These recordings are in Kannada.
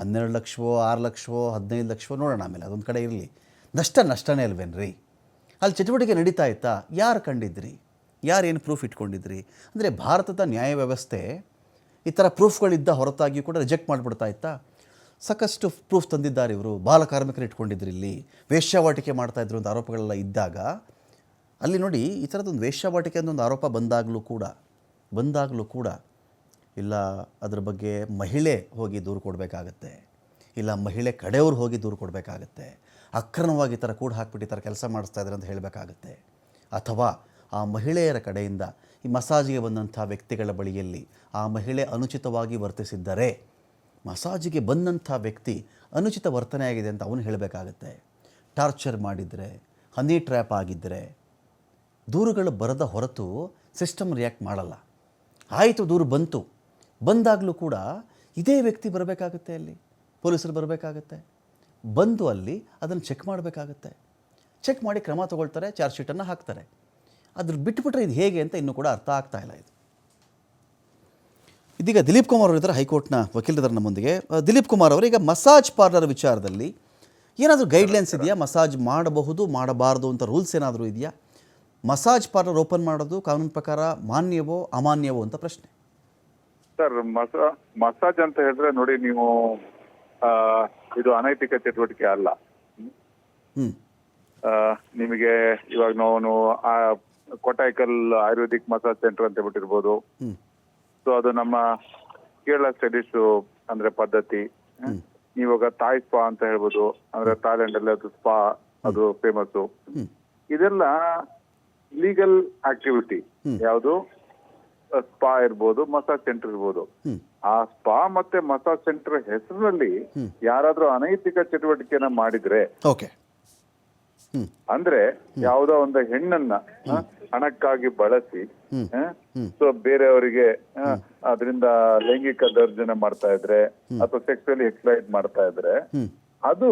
ಹನ್ನೆರಡು ಲಕ್ಷವೋ, ಆರು ಲಕ್ಷವೋ, ಹದಿನೈದು ಲಕ್ಷವೋ ನೋಡೋಣ ಆಮೇಲೆ, ಅದೊಂದು ಕಡೆ ಇರಲಿ. ನಷ್ಟ ನಷ್ಟನೇ ಅಲ್ವೇನ್ರಿ? ಅಲ್ಲಿ ಚಟುವಟಿಕೆ ನಡೀತಾ ಇತ್ತಾ? ಯಾರು ಕಂಡಿದ್ರಿ? ಯಾರೇನು ಪ್ರೂಫ್ ಇಟ್ಕೊಂಡಿದ್ರಿ? ಅಂದರೆ ಭಾರತದ ನ್ಯಾಯ ವ್ಯವಸ್ಥೆ ಈ ಥರ ಪ್ರೂಫ್ಗಳಿದ್ದ ಹೊರತಾಗಿಯೂ ಕೂಡ ರಿಜೆಕ್ಟ್ ಮಾಡಿಬಿಡ್ತಾ ಇತ್ತಾ? ಸಾಕಷ್ಟು ಪ್ರೂಫ್ ತಂದಿದ್ದಾರೆ ಇವರು. ಬಾಲ ಕಾರ್ಮಿಕರು ಇಟ್ಕೊಂಡಿದ್ರು ಇಲ್ಲಿ. ವೇಶ್ಯಾವಾಟಿಕೆ ಮಾಡ್ತಾಯಿದ್ರು ಅಂತ ಆರೋಪಗಳೆಲ್ಲ ಇದ್ದಾಗ, ಅಲ್ಲಿ ನೋಡಿ ಈ ಥರದೊಂದು ವೇಶ್ಯಾವಾಟಿಕೆ ಅನ್ನೋ ಒಂದು ಆರೋಪ ಬಂದಾಗಲೂ ಕೂಡ ಬಂದಾಗಲೂ ಕೂಡ ಇಲ್ಲ ಅದ್ರ ಬಗ್ಗೆ ಮಹಿಳೆ ಹೋಗಿ ದೂರು ಕೊಡಬೇಕಾಗತ್ತೆ, ಇಲ್ಲ ಮಹಿಳೆ ಕಡೆಯವ್ರು ಹೋಗಿ ದೂರು ಕೊಡಬೇಕಾಗತ್ತೆ, ಅಕ್ರಮವಾಗಿ ಈ ಥರ ಕೂಡ ಹಾಕ್ಬಿಟ್ಟು ಈ ಥರ ಕೆಲಸ ಮಾಡಿಸ್ತಾ ಇದ್ದಾರೆ ಅಂತ ಹೇಳಬೇಕಾಗತ್ತೆ. ಅಥವಾ ಆ ಮಹಿಳೆಯರ ಕಡೆಯಿಂದ ಈ ಮಸಾಜಿಗೆ ಬಂದಂಥ ವ್ಯಕ್ತಿಗಳ ಬಳಿಯಲ್ಲಿ ಆ ಮಹಿಳೆ ಅನುಚಿತವಾಗಿ ವರ್ತಿಸಿದ್ದರೆ, ಮಸಾಜಿಗೆ ಬಂದಂಥ ವ್ಯಕ್ತಿ ಅನುಚಿತ ವರ್ತನೆ ಆಗಿದೆ ಅಂತ ಅವನು ಹೇಳಬೇಕಾಗತ್ತೆ. ಟಾರ್ಚರ್ ಮಾಡಿದರೆ, ಹನಿ ಟ್ರ್ಯಾಪ್ ಆಗಿದ್ದರೆ ದೂರುಗಳು ಬರದ ಹೊರತು ಸಿಸ್ಟಮ್ ರಿಯಾಕ್ಟ್ ಮಾಡಲ್ಲ. ಆಯಿತು ದೂರು ಬಂತು. ಬಂದಾಗಲೂ ಕೂಡ ಇದೇ ವ್ಯಕ್ತಿ ಬರಬೇಕಾಗುತ್ತೆ ಅಲ್ಲಿ. ಪೊಲೀಸರು ಬರಬೇಕಾಗತ್ತೆ. ಬಂದು ಅಲ್ಲಿ ಅದನ್ನು ಚೆಕ್ ಮಾಡಬೇಕಾಗತ್ತೆ. ಚೆಕ್ ಮಾಡಿ ಕ್ರಮ ತೊಗೊಳ್ತಾರೆ ಚಾರ್ಜ್ ಶೀಟನ್ನು ಹಾಕ್ತಾರೆ. ಅದ್ರ ಬಿಟ್ಬಿಟ್ರೆ ಇದು ಹೇಗೆ ಅಂತ ಇನ್ನೂ ಕೂಡ ಅರ್ಥ ಆಗ್ತಾ ಇಲ್ಲ ಇದು. ಇದೀಗ ದಿಲೀಪ್ ಕುಮಾರ್ ಅವರಿದ್ದಾರೆ ಹೈಕೋರ್ಟ್ನ ವಕೀಲರ ನಮ್ಮೊಂದಿಗೆ ದಿಲೀಪ್ ಕುಮಾರ್ ಅವರು ಈಗ ಮಸಾಜ್ ಪಾರ್ಲರ್ ವಿಚಾರದಲ್ಲಿ ಏನಾದರೂ ಗೈಡ್ಲೈನ್ಸ್ ಇದೆಯಾ? ಮಸಾಜ್ ಮಾಡಬಹುದು ಮಾಡಬಾರದು ಅಂತ ರೂಲ್ಸ್ ಏನಾದರೂ ಇದೆಯಾ? ಮಸಾಜ್ ಪಾರ್ಲರ್ ಓಪನ್ ಮಾಡೋದು ಕಾನೂನು ಪ್ರಕಾರ ಮಾನ್ಯವೋ ಅಮಾನ್ಯವೋ ಅಂತ ಪ್ರಶ್ನೆ. ಸರ್ ಮಸಾ ಮಸಾಜ್ ಅಂತ ಹೇಳಿದ್ರೆ ನೋಡಿ ನೀವು ಆ, ಇದು ಅನೈತಿಕ ಚಟುವಟಿಕೆ ಅಲ್ಲ. ನಿಮಗೆ ಇವಾಗ ನಾವು ಆ ಕೊಟಾಯ್ಕಲ್ ಆಯುರ್ವೇದಿಕ್ ಮಸಾಜ್ ಸೆಂಟರ್ ಅಂತ ಹೇಳ್ಬಿಟ್ಟಿರ್ಬೋದು. ಸೊ ಅದು ನಮ್ಮ ಕೇರಳ ಸ್ಟಡೀಸ್ ಅಂದ್ರೆ ಪದ್ಧತಿ. ಇವಾಗ ತಾಯ್ ಸ್ಪಾ ಅಂತ ಹೇಳ್ಬೋದು. ಅಂದ್ರೆ ಥಾಯ್ಲೆಂಡ್ ಅಲ್ಲಿ ಅದು ಸ್ಪಾ ಅದು ಫೇಮಸ್. ಇದೆಲ್ಲ ಲೀಗಲ್ ಆಕ್ಟಿವಿಟಿ ಯಾವುದು? ಸ್ಪಾ ಇರ್ಬೋದು ಮಸಾಜ್ ಸೆಂಟರ್ ಇರ್ಬೋದು. ಆ ಸ್ಪಾ ಮತ್ತೆ ಮಸಾಜ್ ಸೆಂಟರ್ ಹೆಸರಿನಲ್ಲಿ ಯಾರಾದ್ರೂ ಅನೈತಿಕ ಚಟುವಟಿಕೆನ ಮಾಡಿದ್ರೆ ಅಂದ್ರೆ ಯಾವುದೋ ಒಂದು ಹೆಣ್ಣನ್ನ ಹಣಕ್ಕಾಗಿ ಬಳಸಿ ಸೊ ಬೇರೆಯವರಿಗೆ ಅದರಿಂದ ಲೈಂಗಿಕ ದರ್ಜನೆ ಮಾಡ್ತಾ ಇದ್ರೆ ಅಥವಾ ಸೆಕ್ಸುವಲಿ ಎಕ್ಸ್ಪ್ಲೈಟ್ ಮಾಡ್ತಾ ಇದ್ರೆ ಅದು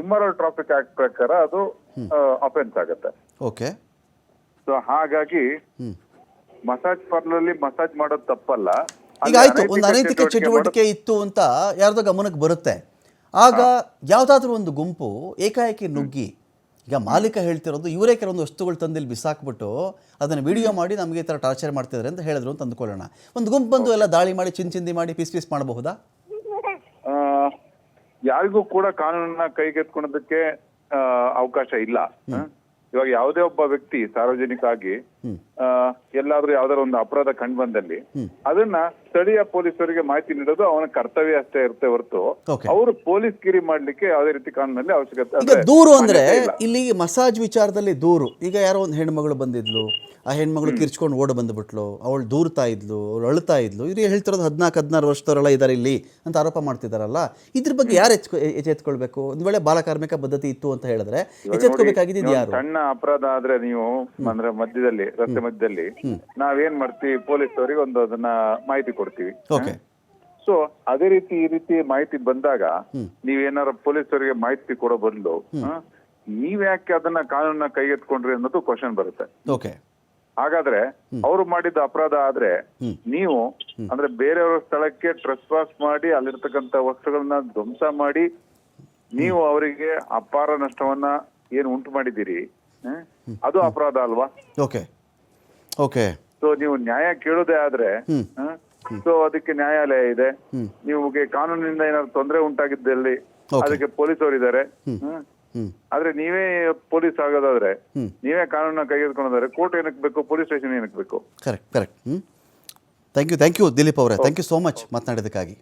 ಇಮ್ಮರಲ್ ಟ್ರಾಫಿಕ್ ಆಕ್ಟ್ ಪ್ರಕಾರ ಅದು ಅಫೆನ್ಸ್ ಆಗತ್ತೆ. ಓಕೆ. ಸೊ ಹಾಗಾಗಿ ಮಸಾಜ್ ಪಾರ್ಲರ್ ಅಲ್ಲಿ ಮಸಾಜ್ ಮಾಡೋದು ತಪ್ಪಲ್ಲ. ಈಗ ಆಯ್ತು ಒಂದು ಅನೈತಿಕ ಚಟುವಟಿಕೆ ಇತ್ತು ಅಂತ ಯಾರ್ದೋ ಗಮನಕ್ಕೆ ಬರುತ್ತೆ. ಆಗ ಯಾವುದಾದ್ರೂ ಒಂದು ಗುಂಪು ಏಕಾಏಕಿ ನುಗ್ಗಿ ಈಗ ಮಾಲೀಕ ಹೇಳ್ತಿರೋದು ಇವರೇ ಕೆಲವೊಂದು ವಸ್ತುಗಳು ತಂದು ಇಲ್ಲಿ ಬಿಸಾಕ್ಬಿಟ್ಟು ಅದನ್ನು ವಿಡಿಯೋ ಮಾಡಿ ನಮಗೆ ಈ ಥರ ಟಾರ್ಚರ್ ಮಾಡ್ತಿದ್ದಾರೆ ಅಂತ ಹೇಳಿದ್ರು ಅಂತ ಅಂದ್ಕೊಳ್ಳೋಣ. ಒಂದು ಗುಂಪು ಬಂದು ಎಲ್ಲ ದಾಳಿ ಮಾಡಿ ಚಿನ್ ಚಿಂದಿ ಮಾಡಿ ಪೀಸ್ ಪೀಸ್ ಮಾಡಬಹುದಾ? ಯಾರಿಗೂ ಕೂಡ ಕಾನೂನನ್ನ ಕೈಗೆತ್ಕೊಳ್ಳೋದಕ್ಕೆ ಆ, ಅವಕಾಶ ಇಲ್ಲ? ಇವಾಗ ಯಾವುದೇ ಒಬ್ಬ ವ್ಯಕ್ತಿ ಸಾರ್ವಜನಿಕ ಆಗಿ ಎಲ್ಲಾದ್ರೂ ಯಾವ್ದಾದ್ರು ಒಂದು ಅಪರಾಧ ಕಂಡು ಬಂದಲ್ಲಿ ಅದನ್ನ ಸ್ಥಳೀಯ ಪೊಲೀಸರಿಗೆ ಮಾಹಿತಿ ನೀಡೋದು ಅವನ ಕರ್ತವ್ಯ ಅಷ್ಟೇ ಇರುತ್ತೆ ಹೊರತು. ಅವರು ಪೊಲೀಸ್ ಗಿರಿ ಮಾಡ್ಲಿಕ್ಕೆ ಯಾವುದೇ ರೀತಿ ಕಾನೂನಲ್ಲಿ ಅವಶ್ಯಕತೆ ದೂರು ಅಂದ್ರೆ ಇಲ್ಲಿ. ಮಸಾಜ್ ವಿಚಾರದಲ್ಲಿ ದೂರು. ಈಗ ಯಾರೋ ಒಂದು ಹೆಣ್ಮಗಳು ಬಂದಿದ್ಲು ಆ ಹೆಣ್ಮಗಳು ಕಿರ್ಚ್ಕೊಂಡು ಓಡ್ ಬಂದ್ಬಿಟ್ಲು ಅವಳು ದೂರ್ತಾ ಇದ್ಲು ಅವಳು ಅಳ್ತಾ ಇದ್ಲು ಇವ್ರು ಹೇಳ್ತಿರೋದು ಹದಿನಾಲ್ಕು ಹದಿನಾರು ವರ್ಷದವರೆಲ್ಲ ಇದಾರೆ ಇಲ್ಲಿ ಅಂತ ಆರೋಪ ಮಾಡ್ತಿದಾರಲ್ಲ ಇದ್ರ ಬಗ್ಗೆ ಯಾರು ಎಚ್ ಎಚ್ಚೆತ್ಕೊಳ್ಬೇಕು? ಒಂದು ವೇಳೆ ಬಾಲಕಾರ್ಮಿಕ ಪದ್ಧತಿ ಇತ್ತು ಅಂತ ಹೇಳಿದ್ರೆ ಎಚ್ಚೆತ್ಕೋಬೇಕಾಗಿದ್ದು ಯಾರು? ಸಣ್ಣ ಅಪರಾಧ ಆದ್ರೆ ನೀವು ಅಂದ್ರೆ ಮಧ್ಯದಲ್ಲಿ ರಸ್ತೆ ಮಧ್ಯದಲ್ಲಿ ನಾವೇನ್ ಮಾಡ್ತೀವಿ ಪೊಲೀಸ್ ಅವರಿಗೆ ಒಂದು ಅದನ್ನ ಮಾಹಿತಿ ಕೊಡ್ತೀವಿ. ಓಕೆ. ಸೊ ಅದೇ ರೀತಿ ಈ ರೀತಿ ಮಾಹಿತಿ ಬಂದಾಗ ನೀವೇನಾರ ಅವರಿಗೆ ಮಾಹಿತಿ ಕೊಡೋ ಬದಲು ನೀವ್ ಯಾಕೆ ಅದನ್ನ ಕಾನೂನ ಕೈಗೆತ್ಕೊಂಡ್ರಿ ಅನ್ನೋದು ಕ್ವಶನ್ ಬರುತ್ತೆ. ಓಕೆ. ಹಾಗಾದ್ರೆ ಅವ್ರು ಮಾಡಿದ ಅಪರಾಧ ಆದ್ರೆ ನೀವು ಅಂದ್ರೆ ಬೇರೆಯವರ ಸ್ಥಳಕ್ಕೆ ಟ್ರಸ್ ಪಾಸ್ ಮಾಡಿ ಅಲ್ಲಿರ್ತಕ್ಕಂತ ವಸ್ತುಗಳನ್ನ ಧ್ವಂಸ ಮಾಡಿ ನೀವು ಅವರಿಗೆ ಅಪಾರ ನಷ್ಟವನ್ನ ಏನು ಉಂಟು ಮಾಡಿದ್ದೀರಿ? ಅದು ಅಪರಾಧ ಅಲ್ವಾ? ಓಕೆ. ಓಕೆ ಸೊ ನೀವು ನ್ಯಾಯ ಕೇಳೋದೇ ಆದ್ರೆ ಸೊ ಅದಕ್ಕೆ ನ್ಯಾಯಾಲಯ ಇದೆ. ನಿಮಗೆ ಕಾನೂನಿನಿಂದ ಏನಾದ್ರು ತೊಂದರೆ ಉಂಟಾಗಿದ್ದಲ್ಲಿ. ಅದಕ್ಕೆ ಪೊಲೀಸರು ಇದ್ದಾರೆ ಆದ್ರೆ ನೀವೇ ಪೊಲೀಸ್ ಆಗೋದಾದ್ರೆ ನೀವೇ ಕಾನೂನ ಕೈಗೆತ್ಕೊಳ್ಳೋದಾದ್ರೆ ಕೋರ್ಟ್ ಏನಕ್ಕೆ ಬೇಕು ಪೊಲೀಸ್ ಸ್ಟೇಷನ್ ಏನಕ್ಕೆ ಬೇಕು? Correct correct thank you thank you Dilip ಅವರೇ. Thank you so much ಮಾತನಾಡಿದ್ದಕ್ಕಾಗಿ.